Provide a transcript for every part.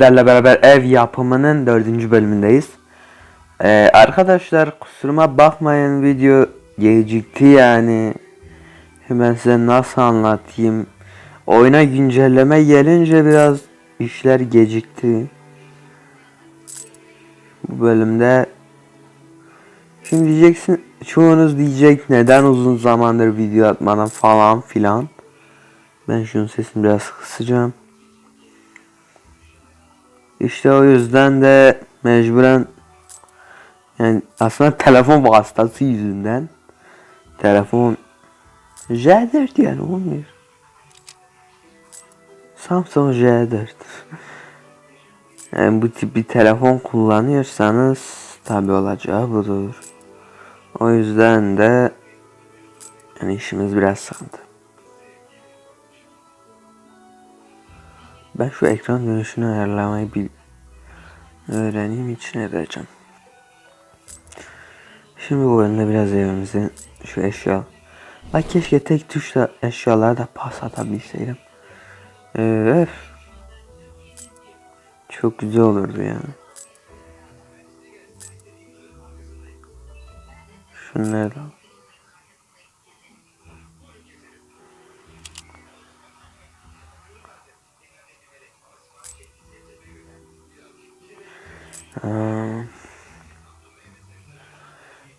Sizlerle beraber ev yapımının dördüncü bölümündeyiz. Ee, arkadaşlar kusuruma bakmayın video gecikti yani. Hemen size nasıl anlatayım. Oyuna güncelleme gelince biraz işler gecikti. Bu bölümde Şimdi diyeceksin çoğunuz diyecek neden uzun zamandır video atmadan falan filan. Ben şunun sesini biraz kısacağım. İşte o yüzden de mecburen yani aslında telefon vasıtası yüzünden telefon J4 yani olmuyor. Samsung J4. Yani bu tip bir telefon kullanıyorsanız tabi olacağı budur. O yüzden de yani işimiz biraz sıkıntı. Ben şu ekran dönüşünü ayarlamayı bil öğreneyim için edeceğim. Şimdi bu bölümde biraz evimizin şu eşya. Bak keşke tek tuşla eşyalara da pas atabilseydim. Ee. Çok güzel olurdu yani. Şunları da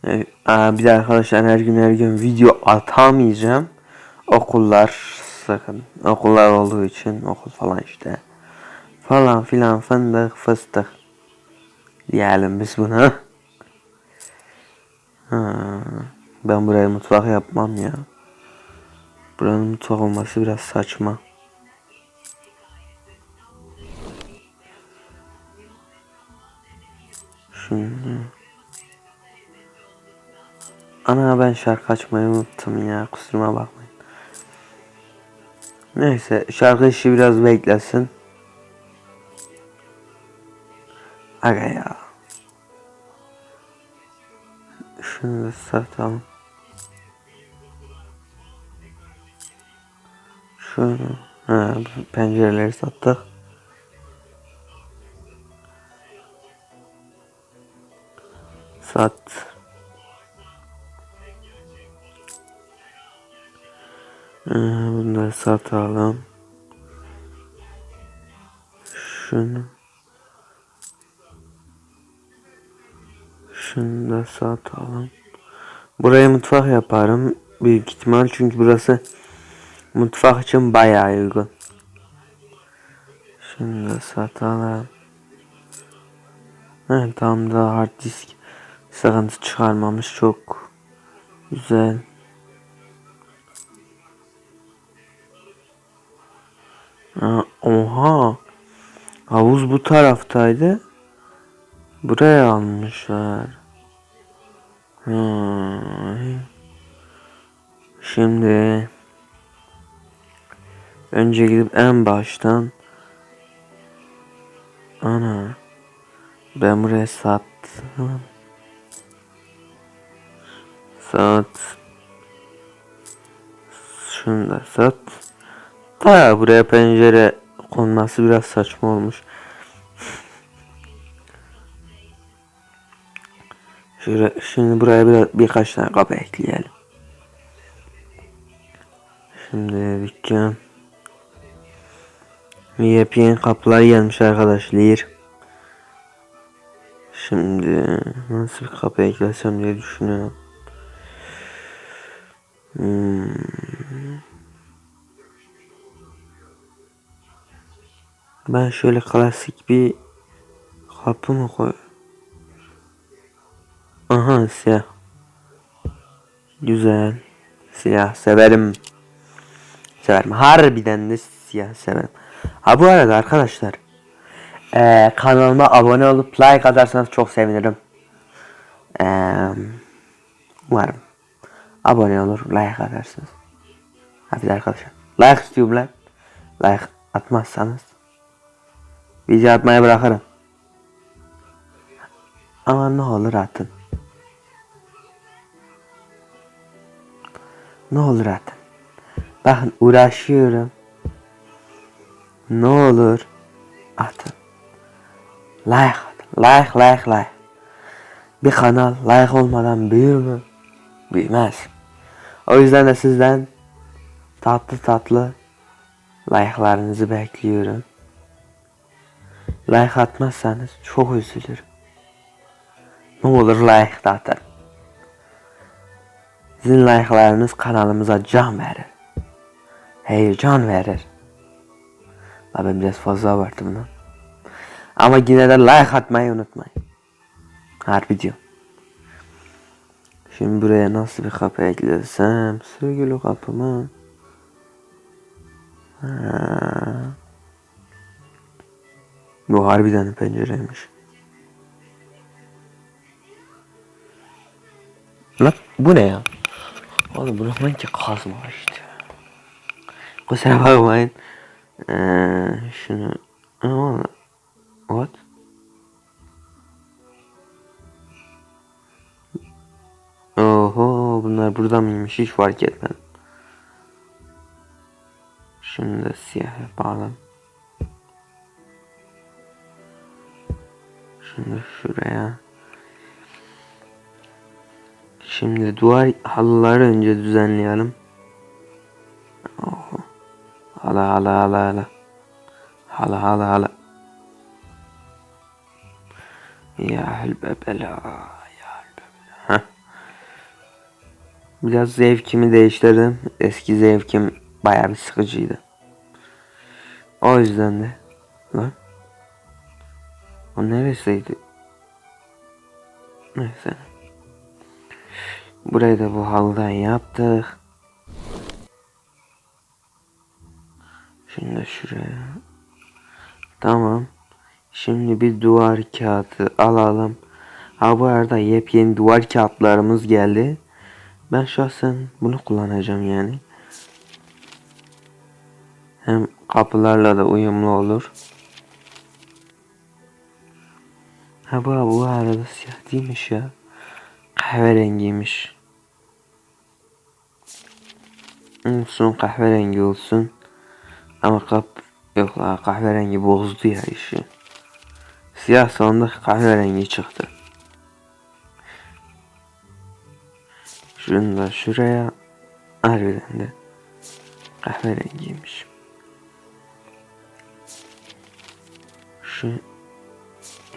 Evet, aa, bir de arkadaşlar her gün her gün video atamayacağım. Okullar sakın. Okullar olduğu için okul falan işte. Falan filan fındık fıstık. Diyelim biz buna. Ben buraya mutfak yapmam ya. Buranın mutfak olması biraz saçma. Şimdi. Ana ben şarkı açmayı unuttum ya kusuruma bakmayın. Neyse şarkı işi biraz beklesin. Aga ya. Şunu da satalım. Şunu. Ha, pencereleri sattık. Sat. Ee, bunları satalım. Şunu. Şunu da satalım. Buraya mutfak yaparım. Büyük ihtimal çünkü burası mutfak için bayağı uygun. Şunu da satalım. Evet tam da hard disk sıkıntı çıkarmamış çok güzel. Ha, oha. Havuz bu taraftaydı. Buraya almışlar. Hmm. Şimdi önce gidip en baştan ana ben buraya sattım. Sat. Şunu da sat. Ta buraya pencere konması biraz saçma olmuş. Şöyle, şimdi buraya biraz birkaç tane kapı ekleyelim. Şimdi dükkan. Yepyeni kapılar gelmiş arkadaşlar. Şimdi nasıl bir kapı eklesem diye düşünüyorum. Hmm. Ben şöyle klasik bir kapı mı koy? Aha siyah. Güzel. Siyah severim. Severim. Harbiden de siyah severim. Ha bu arada arkadaşlar. Eee kanalıma abone olup like atarsanız çok sevinirim. Eee umarım. Abone olur like atarsınız. Hadi arkadaşlar. Like istiyorum lan. Like atmazsanız. Video atmayı bırakırım. Ama ne olur atın. Ne olur atın. Bakın uğraşıyorum. Ne olur atın. Like atın. Like like like. Bir kanal like olmadan büyür mü? Büyümez. O yüzden de sizden tatlı tatlı like'larınızı bekliyorum. Like atmazsanız çok üzülürüm. Ne olur like da atın. Sizin like'larınız kanalımıza can verir. Heyecan verir. La ben biraz fazla abarttım lan. Ama yine de like atmayı unutmayın. Harbi diyorum. Şimdi buraya nasıl bir kapı eklesem? Sürgülü kapı mı? Ha. Bu harbiden pencereymiş. Lan bu ne ya? Oğlum bu ne ki kazma işte. Kusura bakmayın. Ee, şunu... What? Burada mıymış hiç fark etmedim. Şunu da siyah yapalım. Şunu da şuraya. Şimdi duvar halıları önce düzenleyelim. Oho. Hala hala hala hala. Hala hala hala. Ya. Ya Biraz zevkimi değiştirdim. Eski zevkim bayağı bir sıkıcıydı. O yüzden de. Lan. O neresiydi? Neyse. Burayı da bu halıdan yaptık. Şimdi şuraya. Tamam. Şimdi bir duvar kağıdı alalım. Ha bu arada yepyeni duvar kağıtlarımız geldi. Ben şahsen bunu kullanacağım yani. Hem kapılarla da uyumlu olur. Ha bu, bu arada siyah değilmiş ya. Kahverengiymiş. Olsun kahverengi olsun. Ama kap yok kahverengi bozdu ya işi. Siyah sonunda kahverengi çıktı. Şunu da şuraya. Harbiden de kahverengiymiş. Şu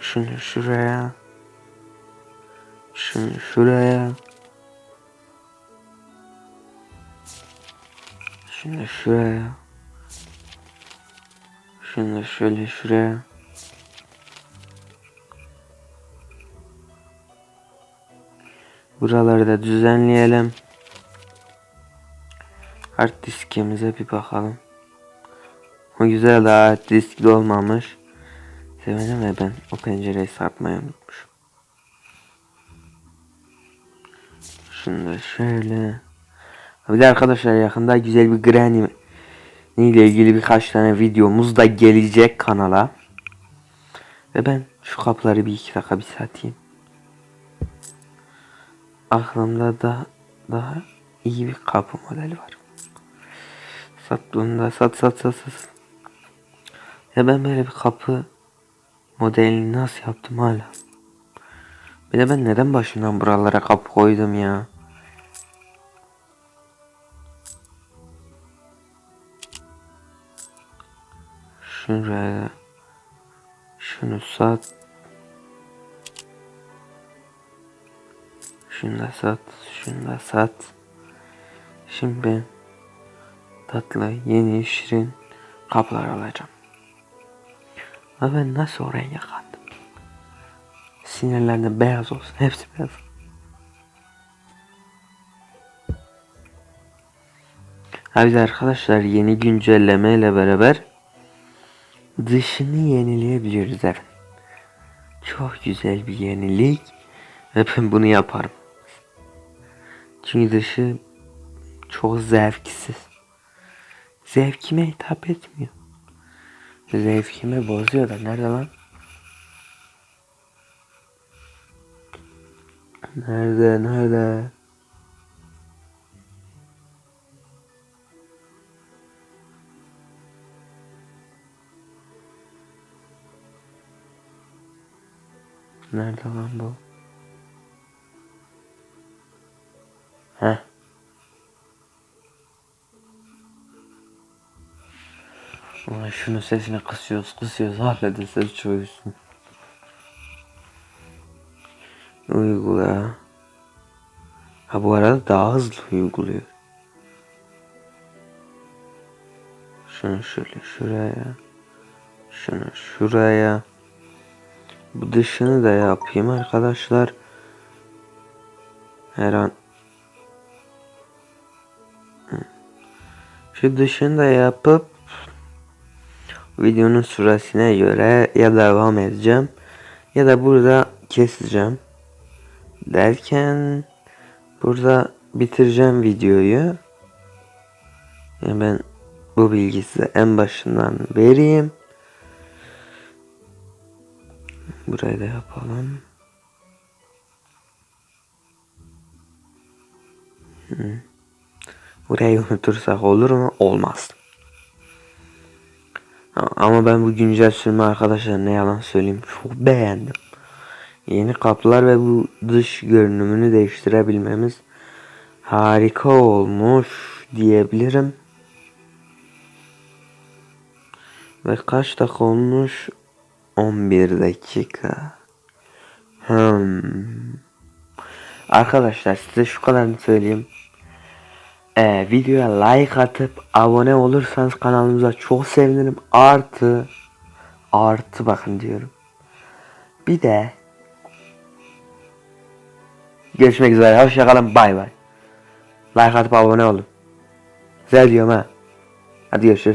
şunu şuraya. Şunu şuraya. Şunu şuraya. Şunu şöyle şuraya Buraları da düzenleyelim. Hard diskimize bir bakalım. O güzel daha hard diskli olmamış. Sevindim ve ben o pencereyi satmayı unutmuşum. Şunu da şöyle. Bir de arkadaşlar yakında güzel bir granny ile ilgili birkaç tane videomuz da gelecek kanala. Ve ben şu kapıları bir iki dakika bir satayım. Aklımda da daha iyi bir kapı modeli var. Sat bunu sat sat sat sat. Ya ben böyle bir kapı modelini nasıl yaptım hala. Bir de ben neden başından buralara kapı koydum ya. Şuraya şunu sat. Şunu da sat, şunu da sat. Şimdi ben tatlı, yeni, şirin kaplar alacağım. Ama ben nasıl o renge kandım? Sinirlerinde beyaz olsun, hepsi beyaz. Biz arkadaşlar yeni güncelleme ile beraber dışını yenileyebiliyoruz evin. Çok güzel bir yenilik ve ben bunu yaparım. Dışı çok zevksiz. Zevkime hitap etmiyor. Zevkime bozuyor da nerede lan? Nerede nerede? Nerede lan bu? Heh. Ulan şunun sesini kısıyoruz kısıyoruz halledin ses çoğulsun. Uygula. Ha bu arada daha hızlı uyguluyor. Şunu şöyle şuraya. Şunu şuraya. Bu dışını da yapayım arkadaşlar. Her an şu dışını da yapıp videonun süresine göre ya devam edeceğim ya da burada keseceğim derken burada bitireceğim videoyu. Yani ben bu bilgiyi size en başından vereyim. Burayı da yapalım. Hı. Burayı unutursak olur mu? Olmaz. Ama ben bu güncel sürümü arkadaşlar ne yalan söyleyeyim çok beğendim. Yeni kapılar ve bu dış görünümünü değiştirebilmemiz harika olmuş diyebilirim. Ve kaç dakika olmuş? 11 dakika. Hmm. Arkadaşlar size şu kadarını söyleyeyim. Ee, videoya like atıp abone olursanız kanalımıza çok sevinirim. Artı artı bakın diyorum. Bir de görüşmek üzere. Hoşçakalın. Bay bay. Like atıp abone olun. Güzel diyorum ha. Hadi görüşürüz.